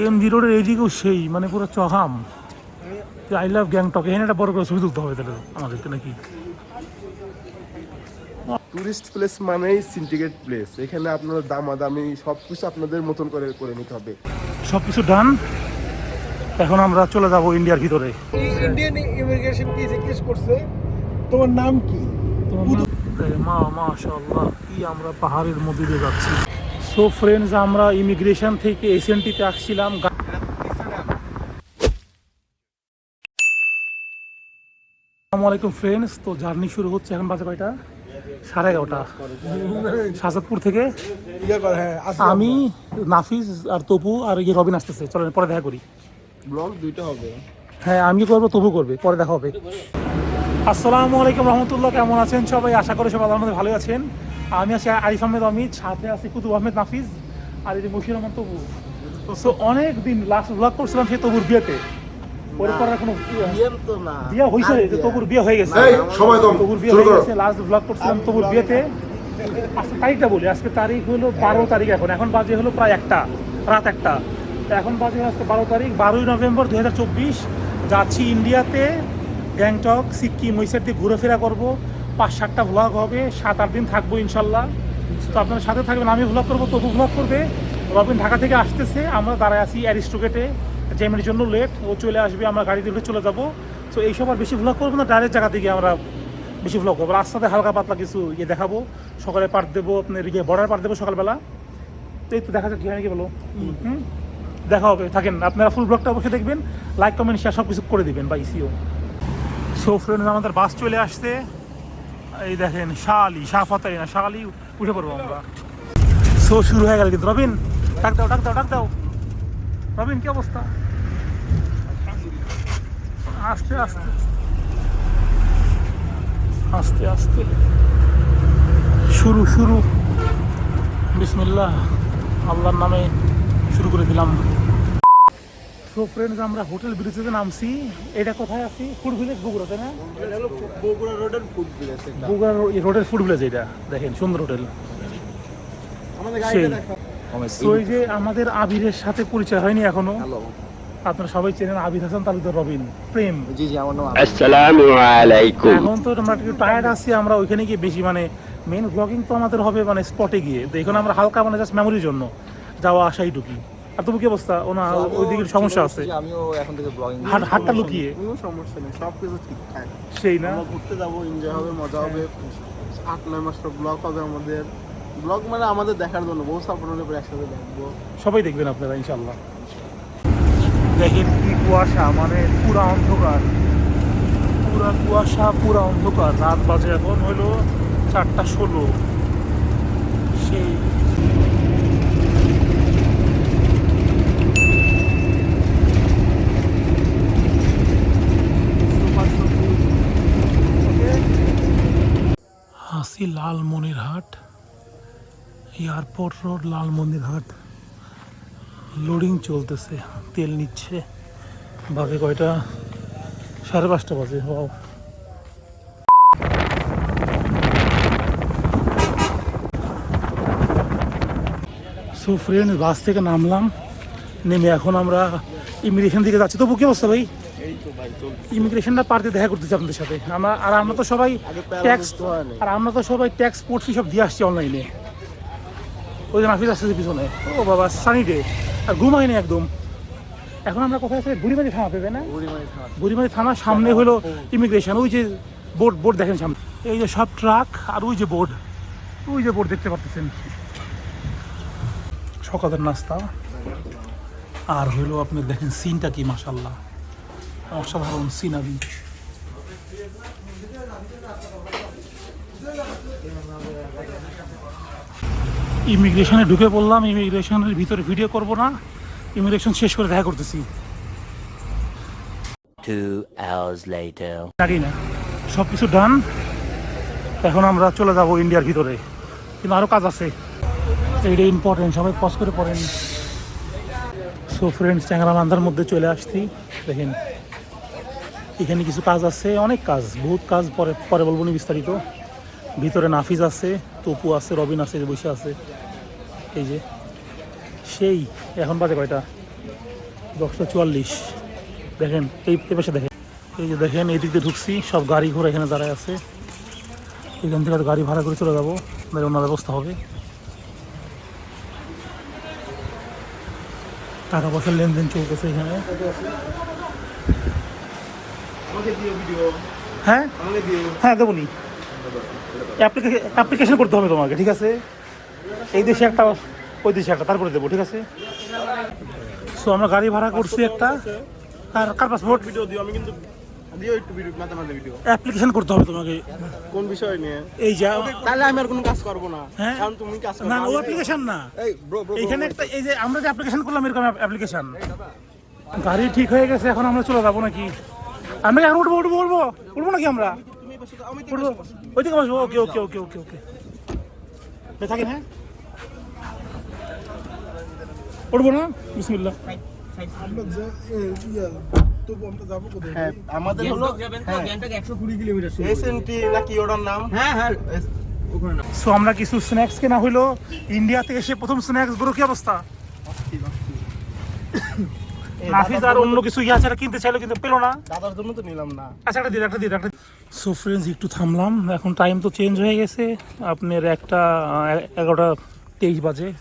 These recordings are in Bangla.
এম জি রোডের এইদিকেও সেই মানে পুরো চহাম। আই লাভ গ্যাংটক এখানে একটা বড় করে ছবি তুলতে হবে তাহলে আমাদেরকে নাকি? টুরিস্ট প্লেস মানেই সিন্ডিকেট প্লেস এখানে আপনারা দামাদামি সব কিছু আপনাদের মতন করে করে নিতে হবে। সব কিছু ডান এখন আমরা চলে যাব ইন্ডিয়ার ভিতরে। ইন্ডিয়ান ইমিগ্রেশন কি জিজ্ঞেস করছে তোমার নাম কি? মা মাশাআল্লাহ কি আমরা পাহাড়ের মধ্যে দিয়ে যাচ্ছি। সো ফ্রেন্ডস আমরা ইমিগ্রেশন থেকে এসএনটিতে আসছিলাম। আসসালামু আলাইকুম ফ্রেন্ডস তো জার্নি শুরু হচ্ছে এখন বাজে কয়টা? সাড়ে এগারোটা। শাহজাদপুর থেকে আমি নাফিজ আর তপু আর ইয়ে রবিন আসতেছে। চলেন পরে দেখা করি। ব্লগ দুইটা হবে। হ্যাঁ আমি করব তবু করবে পরে দেখা হবে। আসসালামু আলাইকুম রহমতুল্লাহ কেমন আছেন সবাই? আশা করি সবাই মধ্যে ভালো আছেন। আমি আছি আরিফ আহমেদ অমিত সাথে আছি কুতুব আহমেদ নাফিজ আর এই যে মুশির রহমান তবু সো অনেক দিন লাস্ট ব্লগ করছিলাম সেই তবুর বিয়েতে। পরে পরে কোনো বিয়ে হয়েছে যে তবুর বিয়ে হয়ে গেছে। এই, তবুর বিয়ে হয়ে গেছে লাস্ট ব্লগ করছিলাম তবুর বিয়েতে। আজকে তারিখটা বলি আজকে তারিখ হলো বারো তারিখ এখন। এখন বাজে হলো প্রায় একটা রাত একটা। তো এখন বাজে আজকে বারো তারিখ বারোই নভেম্বর দু হাজার চব্বিশ। যাচ্ছি ইন্ডিয়াতে গ্যাংটক সিকিম ওই সাইড দিয়ে ঘুরেফেরা করব। পাঁচ সাতটা ভ্লগ হবে সাত আট দিন থাকব ইনশাল্লাহ। তো আপনার সাথে থাকবেন আমি ভ্লগ করব তবু ভ্লগ করবে। রবিন ঢাকা থেকে আসতেছে আমরা দাঁড়ায় আছি অ্যারিস্টোগেটে জ্যামের জন্য লেট ও চলে আসবে আমরা গাড়িতে উঠে চলে যাব। তো এইসব আর বেশি ভ্লগ করব না ডাইরেক্ট জায়গা থেকে আমরা বেশি ভ্লগ করব। রাস্তাতে হালকা পাতলা কিছু ইয়ে দেখাবো সকালে পার দেবো আপনার ইয়ে বর্ডার পার দেবো সকালবেলা। তো এই তো দেখা যাক কি হয় নাকি বলো? হুম। দেখা হবে থাকেন। আপনারা ফুল ব্লগটা অবশ্যই দেখবেন লাইক কমেন্ট শেয়ার সব কিছু করে দিবেন বা ইসিও সো ফ্রেন্ড আমাদের বাস চলে আসছে। এই দেখেন শালি শাহ শাহফাতাই না, শালি উঠে পড়ব আমরা। শো শুরু হয়ে গেল কিন্তু। রবিন, ডাক দাও ডাক দাও ডাক দাও। রবিন, কি অবস্থা? আস্তে আস্তে। আস্তে আস্তে। শুরু শুরু। বিসমিল্লাহ। আল্লাহর নামে শুরু করে দিলাম। সো ফ্রেন্ডস আমরা হোটেল ব্রিজেতে নামছি। এটা কোথায় আছি? ফুড ভিলেজ বগুড়া তাই না? এটা হলো বগুড়া রোডের ফুড ভিলেজ এটা। বগুড়া রোডের ফুড ভিলেজ এটা। দেখেন সুন্দর হোটেল। এই যে আমাদের আবিরের সাথে পরিচয় হয়নি এখনও। আপনারা সবাই চেনেন আবির হাসান তালুকদার রবিন। প্রেম। জি জি আমার নাম আসসালামু আলাইকুম। এখন তো আমরা একটু টায়ার্ড আছি আমরা ওইখানে গিয়ে বেশি মানে মেন ব্লগিং তো আমাদের হবে মানে স্পটে গিয়ে। তো এখানে আমরা হালকা মানে জাস্ট মেমোরির জন্য যাওয়া আসাই ঢুকি আর তবু কি অবস্থা? ওনা ওইদিকে সমস্যা আছে। আমিও এখন থেকে ব্লগিং হাট হাটটা লুকিয়ে। কোনো সমস্যা নেই সব কিছু ঠিকঠাক। সেই না? আমরা ঘুরতে যাব এনজয় হবে মজা হবে। আট নয় মাস ব্লগ হবে আমাদের। ব্লগ মানে আমাদের দেখার জন্য বহু সাপোর্টের উপর একসাথে দেখব। সবাই দেখবেন আপনারা ইনশাল্লাহ দেখেন কি কুয়াশা মানে পুরা অন্ধকার। পুরা কুয়াশা পুরা অন্ধকার। রাত বাজে এখন হইল চারটা ষোলো। সেই হাসি Lalmonirhat airport road Lalmandirhat loading চলতেছে, তেল নিচ্ছে। বাজে কয়টা? সাড়ে পাঁচটা বাজে হওয়া সো ফ্রেন্ড বাস থেকে নামলাম। নেমে এখন আমরা ইমিগ্রেশন দিকে যাচ্ছি। তবু কি অবস্থা ভাই? ইমিগ্রেশনটা পারতে দেখা করতেছি আপনাদের সাথে। আমরা আর আমরা তো সবাই ট্যাক্স। আর আমরা তো সবাই ট্যাক্স পড়ছি সব দিয়ে আসছি অনলাইনে ওই যে নাফিস আসতেছে পিছনে। ও বাবা সানি ডে আর ঘুমাইনি একদম। এখন আমরা কোথায় আছি? বুড়িমারি থানা পেবে না? বুড়িমারি থানার সামনে হলো ইমিগ্রেশন ওই যে বোর্ড বোর্ড দেখেন সামনে। এই যে সব ট্রাক আর ওই যে বোর্ড ওই যে বোর্ড দেখতে পাচ্ছেন সকালের নাস্তা। আর হইল আপনি দেখেন সিনটা কি মাসাল্লাহ অসাধারণ সিনারি ইমিগ্রেশনে ঢুকে পড়লাম ইমিগ্রেশনের ভিতরে ভিডিও করব না ইমিগ্রেশন শেষ করে দেখা করতেছি. জানি না সব কিছু ডান এখন আমরা চলে যাব ইন্ডিয়ার ভিতরে। কিন্তু আরও কাজ আছে। এইটা ইম্পর্টেন্ট সবাই পজ করে পড়েন। সো ফ্রেন্ডস চ্যাংরা মান্দার মধ্যে চলে আসছি। দেখেন। এখানে কিছু কাজ আছে, অনেক কাজ, বহুত কাজ পরে পরে বলব নি বিস্তারিত। ভিতরে নাফিজ আছে, তপু আছে, রবিন আছে যে বসে আছে। এই যে, সেই, এখন বাজে কয়টা? দশটা চুয়াল্লিশ। দেখেন, এই পাশে দেখেন। এই যে দেখেন, এই ঢুকছি, সব গাড়ি ঘোড়া এখানে দাঁড়ায় আছে। এখান থেকে গাড়ি ভাড়া করে চলে যাব তাহলে অন্য ব্যবস্থা হবে। টাকা পয়সার লেনদেন চলতেছে এখানে। হ্যাঁ? হ্যাঁ দেবো নি অ্যাপ্লিকেশন করতে হবে তোমাকে ঠিক আছে? এই দেশে একটা ওই দেশে একটা তারপরে দেবো ঠিক আছে? সো আমরা গাড়ি ভাড়া করছি একটা। আর কার পাসপোর্ট ভিডিও দিও আমি কিন্তু দিও একটু ভিডিও মাঝে মাঝে ভিডিও অ্যাপ্লিকেশন করতে হবে তোমাকে। কোন বিষয় নিয়ে? এই যা তাহলে আমি আর কোনো কাজ করব না। হ্যাঁ? কারণ তুমি কাজ করো। না ও অ্যাপ্লিকেশন না। এই ব্রো ব্রো এইখানে একটা এই যে আমরা যে অ্যাপ্লিকেশন করলাম এরকম অ্যাপ্লিকেশন গাড়ি ঠিক হয়ে গেছে এখন আমরা চলে যাব নাকি? আমরা এখন উঠবো উঠবো উঠবো। উঠবো নাকি আমরা? উঠবো। ওই দিকে বসবো। ওকে ওকে ওকে ওকে ওকে। থাকেন হ্যাঁ? উঠবো না? বিসমিল্লাহ। আমরা যে তবু আমরা যাব হ্যাঁ। আমাদের হলো এসএনটি নাকি ওটার নাম? হ্যাঁ হ্যাঁ। সো আমরা কিছু স্ন্যাক্স কেনা হইল। ইন্ডিয়াতে এসে প্রথম স্ন্যাক্সগুলো কি অবস্থা? নাফিস আর অন্য কিছু ইয়া ছাড়া কিনতে চাইলো কিন্তু পেল না। দাদার জন্য তো নিলাম না। আচ্ছা একটা দিন একটা দিন একটা সো ফ্রেন্ডস একটু থামলাম। এখন টাইম তো চেঞ্জ হয়ে গেছে। আপনার একটা এগারোটা তেইশ বাজে।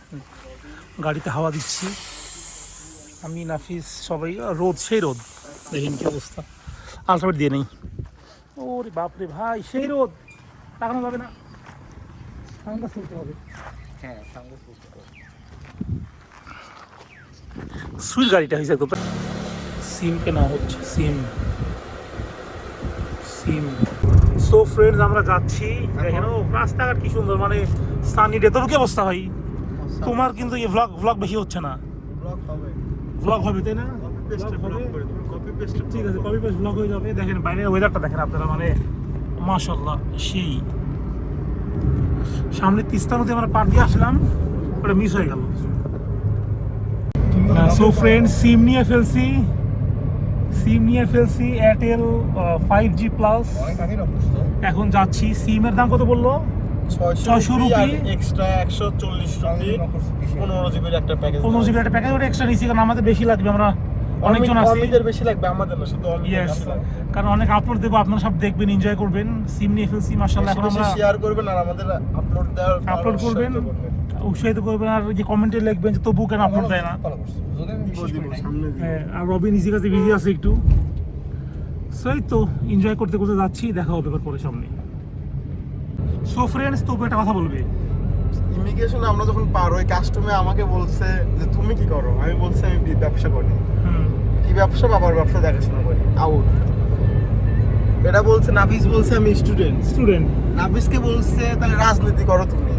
গাড়িতে হাওয়া দিচ্ছি। আমি নাফিস সবাই রোদ সেই রোদ। দেখেন কি অবস্থা। আলট্রাবেট দিয়ে নেই। ওরে বাপরে ভাই সেই রোদ। তাকানো যাবে না। সানগ্লাস হবে। সুইট গাড়িটা হয়েছে একদম সিম কেনা হচ্ছে সিম। সিম। সো ফ্রেন্ডস আমরা যাচ্ছি। দেখেন ও রাস্তাঘাট কি সুন্দর মানে সানি ডে তোর কি অবস্থা ভাই? তোমার কিন্তু এই ভ্লগ ভ্লগ বেশি হচ্ছে না। ব্লগ হবে। তাই না? ব্লগ ঠিক আছে কপি পেস্ট ভ্লগ হয়ে যাবে। দেখেন বাইরের ওয়েদারটা দেখেন আপনারা মানে মাশাল্লাহ সেই। সামনে তিস্তা নদী আমরা পার দিয়ে আসলাম ওটা মিস হয়ে গেল। সো ফ্রেন্ড সিম নিয়ে ফেলছি সিম নিয়ে ফেলছি এয়ারটেল ফাইভ জি প্লাস এখন যাচ্ছি। সিমের দাম কত বলল? 600 রুপি। এক্সট্রা একশো চল্লিশ রুপি। পনেরো জিবির একটা প্যাকেজ পনেরো জিবির একটা প্যাকেজ ওটা এক্সট্রা নিচ্ছি কারণ আমাদের বেশি লাগবে। আমরা অনেকজন আছি। অমিতের বেশি লাগবে আমাদের না শুধু ইয়েস কারণ অনেক আপলোড দেবো আপনারা সব দেখবেন এনজয় করবেন। সিম নিয়ে ফেলছি মার্শাল্লাহ এখন আমরা শেয়ার করবেন আর আমাদের আপলোড দেওয়ার আপলোড করবেন উৎসাহিত করবেন আর যে কমেন্টে লিখবেন যে তবু কেন আপলোড দেয় না? হ্যাঁ, আর রবিন ইজি কাছে বিজি আছে একটু। সেই তো এনজয় করতে করতে যাচ্ছি দেখা হবে এবার পরে সামনে। সো ফ্রেন্ডস তবু একটা কথা বলবে। ইমিগ্রেশনে আমরা যখন পার ওই কাস্টমে আমাকে বলছে যে তুমি কি করো? আমি বলছি আমি ব্যবসা করি। কি ব্যবসা? বাবার ব্যবসা দেখাশোনা করি। আউট এটা বলছে নাবিস বলছে আমি স্টুডেন্ট স্টুডেন্ট নাবিসকে বলছে তাহলে রাজনীতি করো তুমি।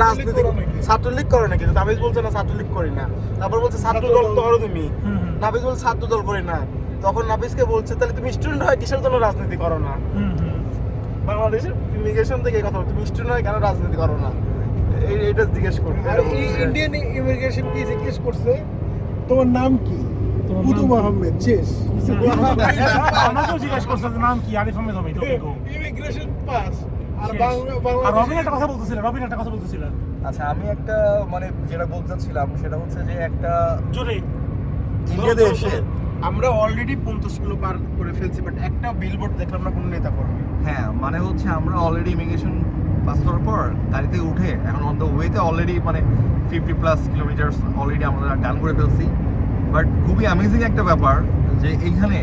রাজনীতি ছাত্রলীগ করো নাকি? নাবিস বলছে না ছাত্রলীগ করি না। তারপর বলছে ছাত্র দল করো তুমি। হুম হুম, নাবিস বলছে ছাত্র দল করি না। তখন নাবিসকে বলছে তাহলে তুমি স্টুডেন্ট হয় কিসের জন্য রাজনীতি করো না? বাংলাদেশের ইমিগ্রেশন থেকে কথা বলছে, তুমি স্টুডেন্ট হয় কেন রাজনীতি করো না? এই- এইটা জিজ্ঞেস করি আর ইন্ডিয়ান ইমিগ্রেশন কি জিজ্ঞেস করছে তোমার নাম কি? তোমার পুতু নাম কি? আহমেদ শেষ আমাকেও জিজ্ঞেস করছে যে নাম কি? আরিফ আহমেদ ইমিগ্রেশন পাস আর শেষ। বাংলা আর বাংলা রবিন একটা কথা বলতেছিলেন রবিন একটা কথা আচ্ছা আমি একটা মানে যেটা বলতে চাচ্ছিলাম সেটা হচ্ছে যে একটা জোরে। ইন্ডিয়াতে এসে আমরা অলরেডি পঞ্চাশ কিলো পার করে ফেলছি বাট একটা বিলবোর্ড দেখলাম না কোনো নেতা করবে হ্যাঁ মানে হচ্ছে আমরা অলরেডি ইমিগ্রেশন পাস করার পর গাড়িতে উঠে এখন অন দ্য ওয়েতে অলরেডি মানে ফিফটি প্লাস কিলোমিটার অলরেডি আমরা ডান করে ফেলছি। বাট খুবই অ্যামেজিং একটা ব্যাপার যে এইখানে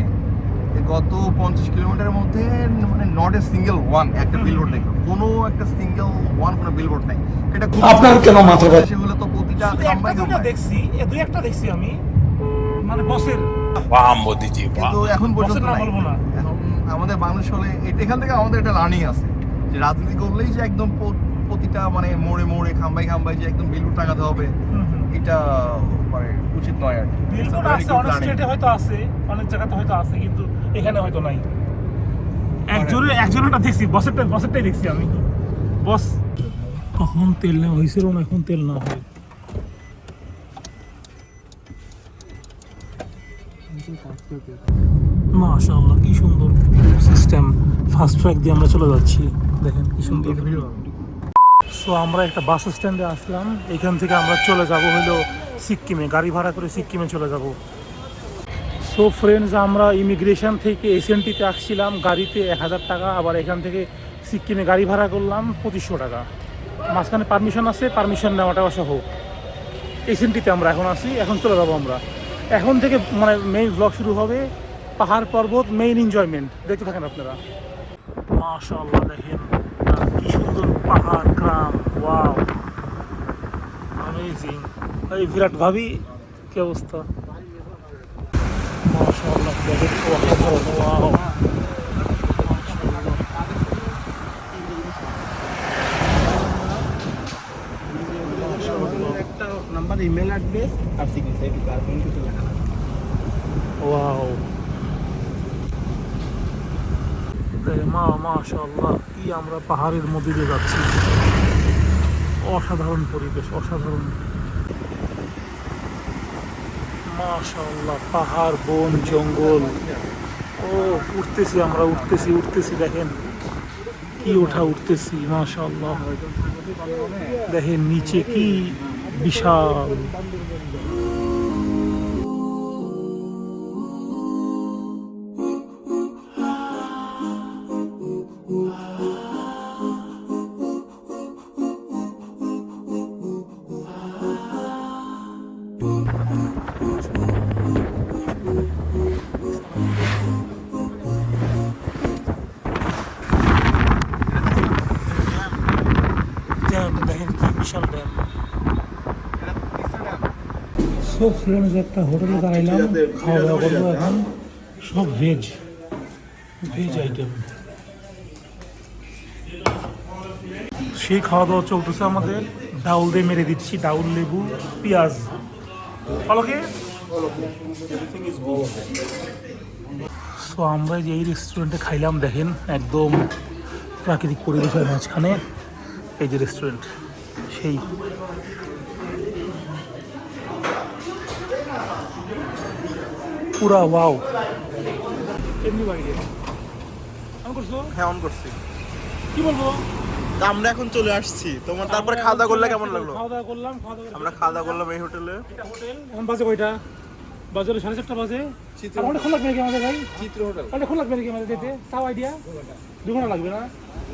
গত পঞ্চাশ কিলোমিটারের মধ্যে মানে নট এ সিঙ্গেল ওয়ান একটা বিলবোর্ড নেই। কোনো একটা সিঙ্গেল ওয়ান কোনো বিলবোর্ড নেই। এটা খুব আপনার কেন মাথা ব্যথা? সেগুলো তো প্রতিটা একটা খাম্বাই। দেখছি এ দুই একটা দেখছি আমি মানে বসের। কিন্তু এখন পর্যন্ত নাই। বলব না। এখন আমাদের মানুষ হলে এখান থেকে আমাদের একটা লার্নিং আছে। যে রাজনীতি করলেই যে একদম প্রতিটা মানে মোড়ে মোড়ে খাম্বাই খাম্বাই যে একদম বিলবোর্ড টাকাতে হবে এটা উচিত নয় আর কি। It's a বিলবোর্ড very আছে অনেক স্টেটে হয়তো আছে অনেক জায়গাতে হয়তো আছে কিন্তু এখানে হয়তো নাই। একজনের একজনেরটা দেখছি বসেরটা বসেরটাই দেখছি আমি। বস। কখন তেল নেওয়া হয়েছিল না এখন তেল না হয় মাশাআল্লাহ কি সুন্দর সিস্টেম ফাস্ট ট্র্যাক দিয়ে আমরা চলে যাচ্ছি। দেখেন কি সুন্দর। সো আমরা একটা বাস স্ট্যান্ডে আসলাম। এখান থেকে আমরা চলে যাব হলো সিক্কিমে গাড়ি ভাড়া করে সিকিমে চলে যাব। সো ফ্রেন্ডস আমরা ইমিগ্রেশন থেকে এসএনটিতে আসছিলাম, গাড়িতে এক হাজার টাকা, আবার এখান থেকে সিকিমে গাড়ি ভাড়া করলাম পঁচিশশো টাকা। মাঝখানে পারমিশন আছে পারমিশন নেওয়াটা সহ এসএনটিতে আমরা এখন আসি এখন চলে যাব আমরা। এখন থেকে মানে মেইন ব্লগ শুরু হবে, পাহাড় পর্বত মেইন এনজয়মেন্ট দেখতে থাকেন আপনারা। মাশাআল্লাহ, দেখেন আহ, কি সুন্দর পাহাড় গ্রাম ওয়াও অ্যামেজিং এই বিরাট ভাবি কি অবস্থা? আর কি আমরা পাহাড়ের মধ্যে যাচ্ছি। অসাধারণ পরিবেশ অসাধারণ। মাশাআল্লাহ, পাহাড়, বন, জঙ্গল। ও, উঠতেছি আমরা, উঠতেছি উঠতেছি, দেখেন। কি ওঠা উঠতেছি মাশাল্লাহ দেখেন নিচে কি বিশাল। সব ফ্রেন্ডস একটা হোটেলে দাঁড়াইলাম খাওয়া দাওয়া করব এখন। সব ভেজ ভেজ আইটেম সেই খাওয়া দাওয়া চলতেছে আমাদের। ডাউল দিয়ে মেরে দিচ্ছি ডাউল লেবু পেঁয়াজ। সো আমরা যে এই রেস্টুরেন্টে খাইলাম দেখেন একদম প্রাকৃতিক পরিবেশের মাঝখানে। এই যে রেস্টুরেন্ট সেই। পুরা ওয়াও। এমনি বাইরে আমি করছ? হ্যাঁ অন করছি। কি বলব? আমরা এখন চলে আসছি। তোমার তারপরে খাওয়া দাওয়া করলে কেমন লাগল? খাওয়া দাওয়া করলাম খাওয়া দাওয়া আমরা খাওয়া দাওয়া করলাম এই হোটেলে। হোটেল এখন বাজে কয়টা? বাজে হলো সাড়ে চারটা বাজে। আর অনেক খোলা লাগবে নাকি আমাদের ভাই? চিত্র হোটেল। অনেক খোলা লাগবে নাকি আমাদের যেতে? তাও আইডিয়া দু ঘণ্টা লাগবে না?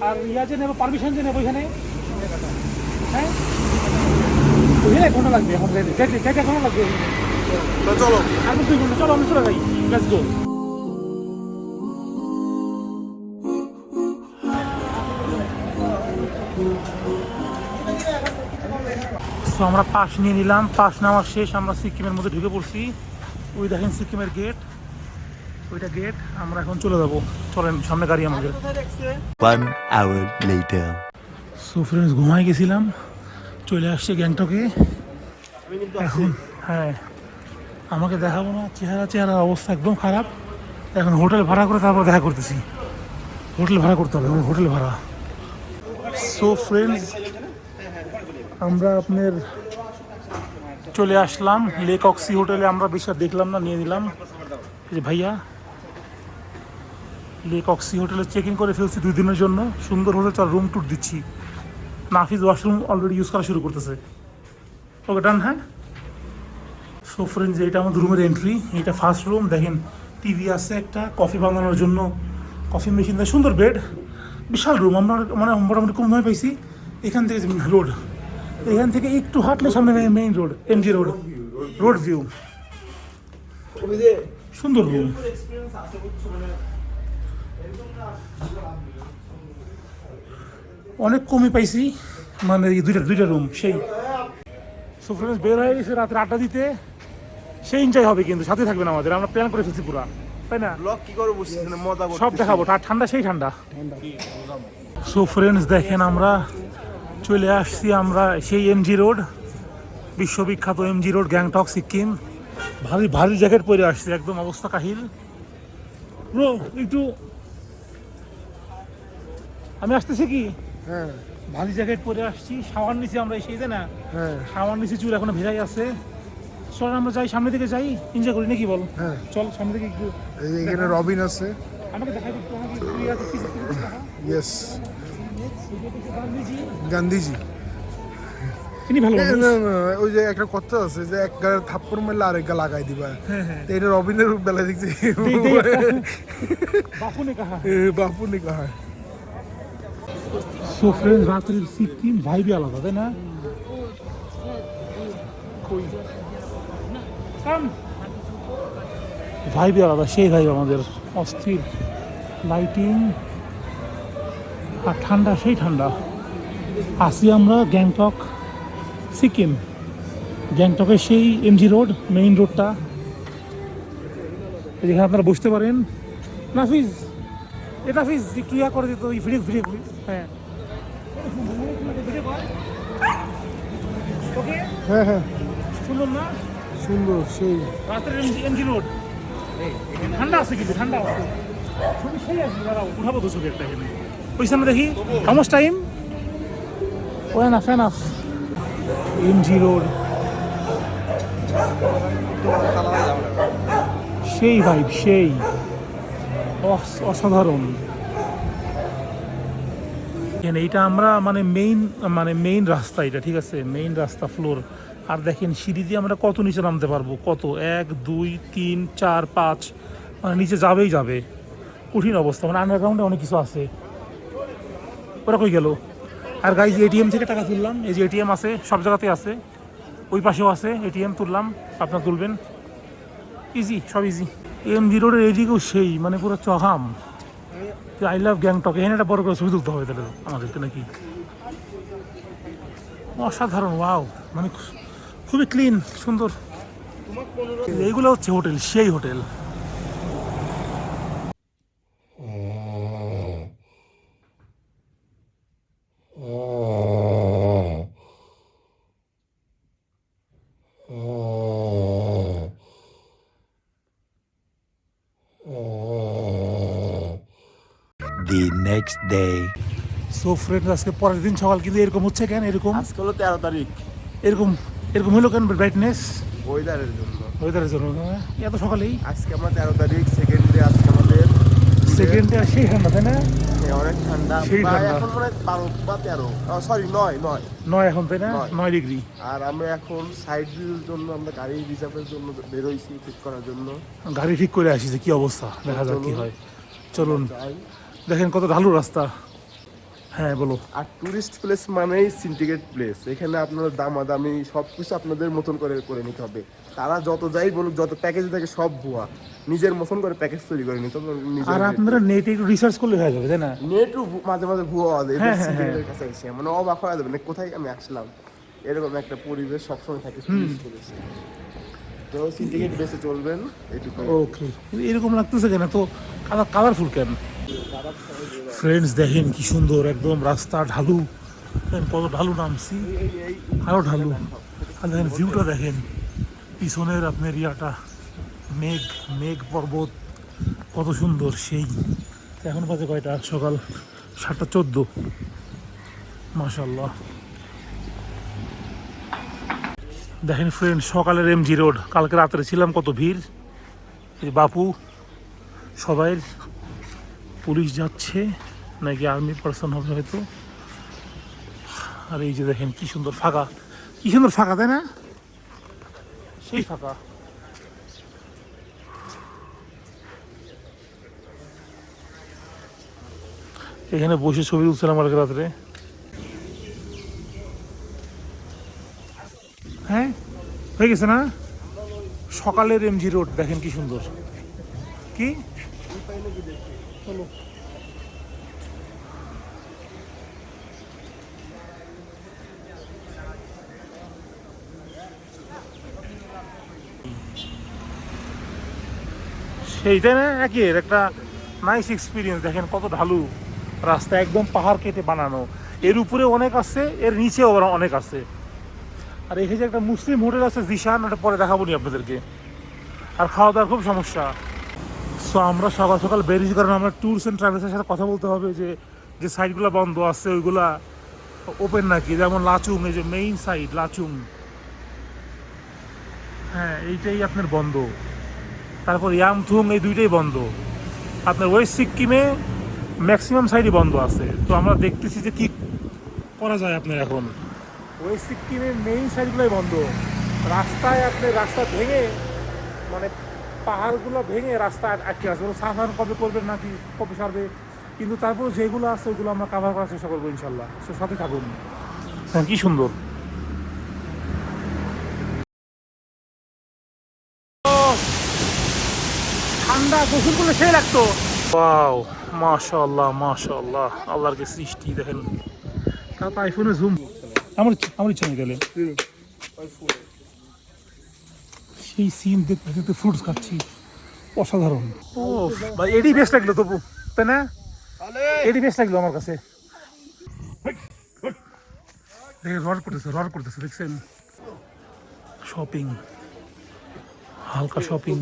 আর ইয়া যে নেব পারমিশন যে নেব এখানে? হ্যাঁ? ওইখানে এক ঘণ্টা লাগবে আমাদের। যেতে যেতে যেতে এক ঘণ্টা লাগবে। তো চলো। আর দুই ঘণ্টা। চলো আমরা চলে যাই। লেটস গো সো আমরা পাশ নিয়ে নিলাম। পাশ নেওয়া শেষ আমরা সিকিমের মধ্যে ঢুকে পড়ছি। ওই দেখেন সিকিমের গেট ওইটা গেট আমরা এখন চলে যাব। চলেন সামনে গাড়ি আমাদের। One hour later. So friends ঘুমাই গেছিলাম। চলে আসছে গ্যাংটকে। এখন হ্যাঁ আমাকে দেখাবো না, চেহারা চেহারা অবস্থা একদম খারাপ। এখন হোটেল ভাড়া করে তারপর দেখা করতেছি। হোটেল ভাড়া করতে হবে হোটেল ভাড়া। সো ফ্রেন্ডস আমরা আপনার চলে আসলাম। লেক অক্সি হোটেলে আমরা বেশি দেখলাম না, নিয়ে নিলাম। যে ভাইয়া লেক অক্সি হোটেলে চেক ইন করে ফেলছি দুই দিনের জন্য। সুন্দর হোটেল চল রুম ট্যুর দিচ্ছি। নাফিজ ওয়াশরুম অলরেডি ইউজ করা শুরু করতেছে। ওকে ডান হ্যাঁ? সো ফ্রেন্ডস এটা আমাদের রুমের এন্ট্রি এটা ফার্স্ট রুম দেখেন টিভি আছে একটা কফি বানানোর জন্য কফি মেশিন দেয় সুন্দর বেড বিশাল রুম আমরা মানে মোটামুটি কম দামে পাইছি, এখান থেকে রোড এখান থেকে একটু হাঁটলে সামনে main road MG road road view সুন্দর রুম অনেক কমই পাইছি মানে দুইটা দুইটা রুম সেই। সো ফ্রেন্ডস বের হয়ে গেছে রাত্রে আড্ডা দিতে। সেই এনজয় হবে কিন্তু সাথে থাকবেন আমাদের আমরা প্ল্যান করে ফেলছি পুরা তাই না? ব্লগ কি করে বুঝছিস না মজা করছিস সব দেখাবো আর ঠান্ডা সেই ঠান্ডা। সো ফ্রেন্ডস দেখেন আমরা চলে আসছি আমরা সেই এমজি রোড বিশ্ববিখ্যাত এমজি রোড গ্যাংটক সিকিম ভারী ভারী জ্যাকেট পরে আসছি একদম অবস্থা কাহিল। ব্রো একটু আমি আসতেছি কি? হ্যাঁ। ভারী জ্যাকেট পরে আসছি শাওয়ার নিচে আমরা সেই যে না? হ্যাঁ। শাওয়ার নিচে চুল এখনও ভেজাই আছে। চল আমরা যাই সামনে দিকে যাই। এনজয় করি নাকি বল? হ্যাঁ। চল সামনে দিকে একটু এখানে রবিন আছে। আমাকে দেখাই দিচ্ছি আমাকে কি আছে। ইয়েস গান্ধীজি। তিনি ভালো ওই যে একটা কথা আছে যে এক গায়ে থাপ্পড় মারলে আরেক গা লাগাই দিবা। হ্যাঁ হ্যাঁ। তো এটা রবিনের বেলা দেখছি। বাপু। নে কাহা এ, বাপু নে কাহা সো ফ্রেন্ডস রাত্রির সিকিম ভাইবই আলাদা তাই না? কই? কাম ভাইবই আলাদা সেই ভাইব আমাদের। অস্থির। লাইটিং আর ঠান্ডা সেই ঠান্ডা। আসি আমরা গ্যাংটক সিকিম। গ্যাংটকের সেই এমজি রোড মেইন রোডটা যেখানে আপনারা বসতে পারেন। নাফিজ এ নাফিজ একটু ইয়া করে দিত ভিডিও ভিডিও হ্যাঁ। হ্যাঁ হ্যাঁ। শুনলাম না। সুন্দর সেই। MG road. ঠান্ডা আছে কিন্তু ঠান্ডা আছে। ছবি সেই আছে দাঁড়াও উঠাবো তো ছবি একটা এখানে। দেখি? টাইম না ফ্যান এমজি রোড। সেই ভাইব সেই। অস- অসাধারণ। এইটা আমরা মানে মেইন মানে মেইন রাস্তা এটা ঠিক আছে? মেইন রাস্তা ফ্লোর আর দেখেন সিঁড়ি দিয়ে আমরা কত নিচে নামতে পারব? কত? এক, দুই, তিন, চার, পাঁচ। মানে নিচে যাবেই যাবে। কঠিন অবস্থা। মানে আন্ডারগ্রাউন্ডে অনেক কিছু আছে। ওরা কই গেল? আর গাইজ এটিএম থেকে টাকা তুললাম। এই যে এটিএম আছে, সব জায়গাতে আছে। ওই পাশেও আছে এটিএম তুললাম। আপনার তুলবেন। ইজি সব ইজি এম জি রোডের এদিকেও সেই মানে পুরো চহাম। আই লাভ গ্যাংটক এখানে একটা বড় করে ছবি তুলতে হবে তাহলে আমাদেরকে নাকি? অসাধারণ ওয়াও মানে খুবই ক্লিন সুন্দর। এইগুলো হচ্ছে হোটেল সেই hotel. The next day. So friend আজকে পরের দিন সকাল কিন্তু এরকম হচ্ছে কেন? এরকম? আজকে হলো তেরো তারিখ। এরকম এরকম হলো কেন ব্রাইটনেস ওয়েদারের জন্য। ওয়েদারের জন্য হ্যাঁ? এত সকালেই। আজকে আমরা তেরো তারিখ সেকেন্ড ডে আজকে আমাদের। সেকেন্ডে আর সেই ঠান্ডা তাই না? অনেক ঠান্ডা। সেই ঠান্ডা। এখন মানে বারো বা তেরো। সরি নয় নয়। নয় এখন তাই না? নয়। ডিগ্রি আর আমরা এখন সাইড ভিউর জন্য আমরা গাড়ি রিজার্ভের জন্য বেরোইছি ঠিক করার জন্য। গাড়ি ঠিক করে আসি যে কি অবস্থা? দেখা যাক কি হয়। চলুন। দেখেন কত ঢালু রাস্তা। হ্যাঁ বলো আর টুরিস্ট প্লেস মানেই সিন্ডিকেট প্লেস এখানে আপনার দামাদামি সব কিছু আপনাদের মতন করে করে নিতে হবে। তারা যত যাই বলুক যত প্যাকেজ থাকে সব ভুয়া। নিজের মতন করে প্যাকেজ তৈরি করে নিতে হবে আর আপনারা নেটে একটু রিসার্চ করলে হয়ে যাবে তাই না? নেটও মাঝে মাঝে ভুয়া হওয়া যায়। হ্যাঁ, হ্যাঁ, সিন্ডিকেটের কাছে এসে মানে অবাক হয়ে যাবে মানে কোথায় আমি আসলাম? এরকম একটা পরিবেশ সবসময় থাকে। তো সিন্ডিকেট বেসে চলবেন এটুকু ওকে এরকম লাগতেছে কেন? তো কালার কালারফুল কেন? ফ্রেন্ডস দেখেন কি সুন্দর, একদম রাস্তা ঢালু। কত ঢালু নামছি, আরও ঢালু। আর দেখেন ভিউটা দেখেন, পিছনের আপনার ইয়াটা, মেঘ মেঘ পর্বত, কত সুন্দর সেই। এখন বাজে কয়টা? সকাল সাতটা চোদ্দ। মাশাল্লাহ দেখেন ফ্রেন্ড সকালের এমজি রোড কালকে রাত্রে ছিলাম, কত ভিড়। বাপু সবাই পুলিশ যাচ্ছে, নাকি আর্মি পার্সন হবে হয়তো। আর এই যে দেখেন কি সুন্দর ফাঁকা। কি সুন্দর ফাঁকা, তাই না? সেই ফাঁকা। এখানে বসে ছবি তুলছিলাম কালকে রাত্রে। হ্যাঁ? হয়ে গেছে না? সকালের এমজি রোড দেখেন কি সুন্দর। কি? চলো। সেইটাই না একের একটা নাইস এক্সপিরিয়েন্স দেখেন কত ঢালু। রাস্তা একদম পাহাড় কেটে বানানো। এর উপরে অনেক আছে, এর নিচেও অনেক আছে। আর এখানে একটা মুসলিম হোটেল আছে, জিশান, ওটা পরে দেখাবো নি আপনাদেরকে। আর খাওয়া দাওয়ার খুব সমস্যা। সো আমরা সকাল সকাল বেরিয়েছি, কারণ আমরা ট্যুরস অ্যান্ড ট্রাভেলসের সাথে কথা বলতে হবে যে যে সাইডগুলো বন্ধ আছে, ওইগুলা ওপেন নাকি? যেমন লাচুং, এই যে মেইন সাইড লাচুং। হ্যাঁ এইটাই আপনার বন্ধ। তারপর ইয়ামথুং এই দুইটাই বন্ধ। আপনার ওয়েস্ট সিকিমে ম্যাক্সিমাম সাইডই বন্ধ আছে। তো আমরা দেখতেছি যে কি করা যায় আপনার এখন। ওই সিকিমের মেইন সাইডগুলোই বন্ধ। রাস্তায় আপনি রাস্তা ভেঙে মানে পাহাড়গুলো ভেঙে রাস্তা আটকে আছে। ওগুলো সাফার কবে করবেন নাকি কবে সারবে? কিন্তু তারপর যেগুলো আছে ওগুলো আমরা কাভার করার চেষ্টা করব ইনশাল্লাহ। সো সাথে থাকুন। হ্যাঁ কি সুন্দর। ঠান্ডা গোসল করলে সেই লাগতো। ওয়াও মাশাআল্লাহ মাশাআল্লাহ। আল্লাহর কি সৃষ্টি দেখেন। তারপর আইফোনে জুম আমার ইচ্ছা- আমার ইচ্ছা নেই গেলে সেই সিন দেখতে দেখতে ফ্রুটস খাচ্ছি। অসাধারণ। ও ভাই এডি বেস্ট লাগল তবু তাই না? এটি বেস্ট লাগল আমার কাছে। দেখে রড করতেছে রড করতেছে দেখছেন? শপিং হালকা শপিং